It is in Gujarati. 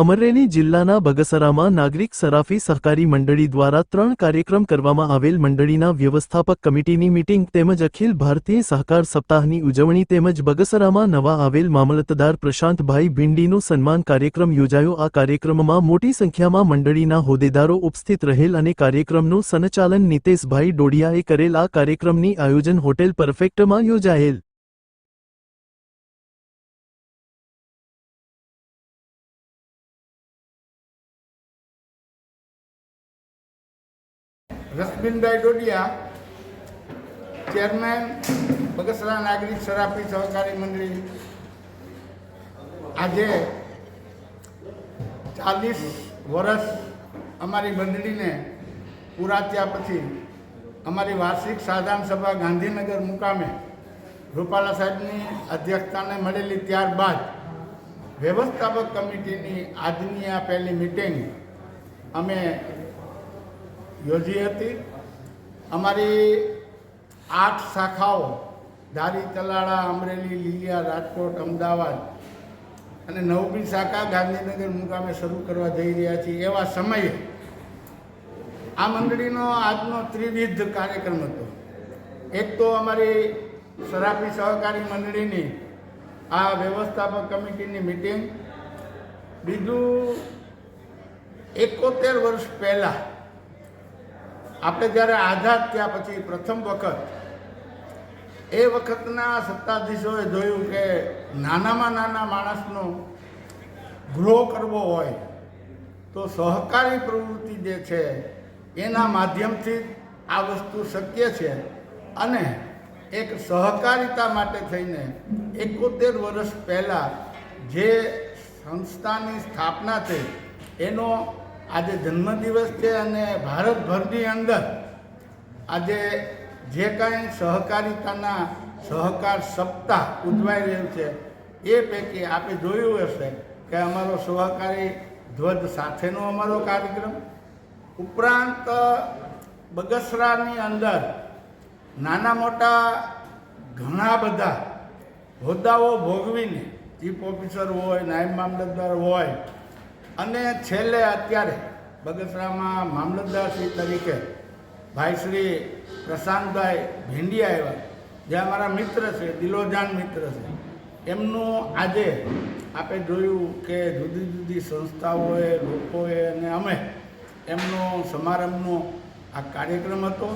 અમરેલી જિલ્લાના બગસરામાં નાગરિક સરાફી સહકારી મંડળી દ્વારા ત્રણ કાર્યક્રમ કરવામાં આવેલ મંડળીના વ્યવસ્થાપક કમિટીની મીટિંગ તેમજ અખિલ ભારતીય સહકાર સપ્તાહની ઉજવણી તેમજ બગસરામાં નવા આવેલ મામલતદાર પ્રશાંતભાઈ ભિંડીનું સન્માન કાર્યક્રમ યોજાયો. આ કાર્યક્રમમાં મોટી સંખ્યામાં મંડળીના હોદ્દેદારો ઉપસ્થિત રહેલ અને કાર્યક્રમનું સંચાલન નીતેશભાઈ ડોડિયાએ કરેલ. આ કાર્યક્રમની આયોજન હોટેલ પરફેક્ટમાં યોજાયેલ. રસબીનભાઈ ડોડિયા, ચેરમેન, બગસરા નાગરિક સરાફી સહકારી મંડળી. આજે ચાલીસ વર્ષ અમારી મંડળીને પૂરા પછી અમારી વાર્ષિક સાધારણ સભા ગાંધીનગર મુકામે રૂપાલા સાહેબની અધ્યક્ષતાને મળેલી ત્યારબાદ વ્યવસ્થાપક કમિટીની આજની આ પહેલી મિટિંગ અમે યોજી હતી. અમારી આઠ શાખાઓ, ધારી, તલાળા, અમરેલી, લીલિયા, રાજકોટ, અમદાવાદ અને નવમી શાખા ગાંધીનગર મુકામે શરૂ કરવા જઈ રહ્યા છીએ. એવા સમયે આ મંડળીનો આજનો ત્રિવિધ કાર્યક્રમ હતો. એક તો અમારી સરાફી સહકારી મંડળીની આ વ્યવસ્થાપક કમિટીની મિટિંગ. બીજું એકોતેર વર્ષ પહેલાં આપણે જ્યારે આઝાદ થયા પછી પ્રથમ વખત, એ વખતના સત્તાધીશોએ જોયું કે નાનામાં નાના માણસનો ગ્રો કરવો હોય, તો સહકારી પ્રવૃત્તિ જે છે, એના માધ્યમથી આ વસ્તુ શક્ય છે. અને એક સહકારિતા માટે થઈને એકોતેર વર્ષ પહેલાં જે સંસ્થાની સ્થાપના થઈ, એનો આજે જન્મદિવસ છે અને ભારતભરની અંદર આજે જે કાંઈ સહકારિતાના સહકાર સપ્તાહ ઉજવાઈ રહ્યું છે, એ પૈકી આપણે જોયું હશે કે અમારો સહકારી ધ્વજ સાથેનો અમારો કાર્યક્રમ. ઉપરાંત, બગસરાની અંદર નાના મોટા ઘણા બધા હોદ્દાઓ ભોગવીને ચીફ ઓફિસર હોય, નાયબ મામલતદાર હોય અને છેલ્લે અત્યારે બગસરામાં મામલતદારશ્રી તરીકે ભાઈ શ્રી પ્રશાંતભાઈ ભીંડિયા આવ્યા. જે અમારા મિત્ર છે, દિલોજાન મિત્ર છે. એમનું આજે આપણે જોયું કે જુદી જુદી સંસ્થાઓએ, લોકોએ અને અમે એમનો સમારંભનો આ કાર્યક્રમ હતો.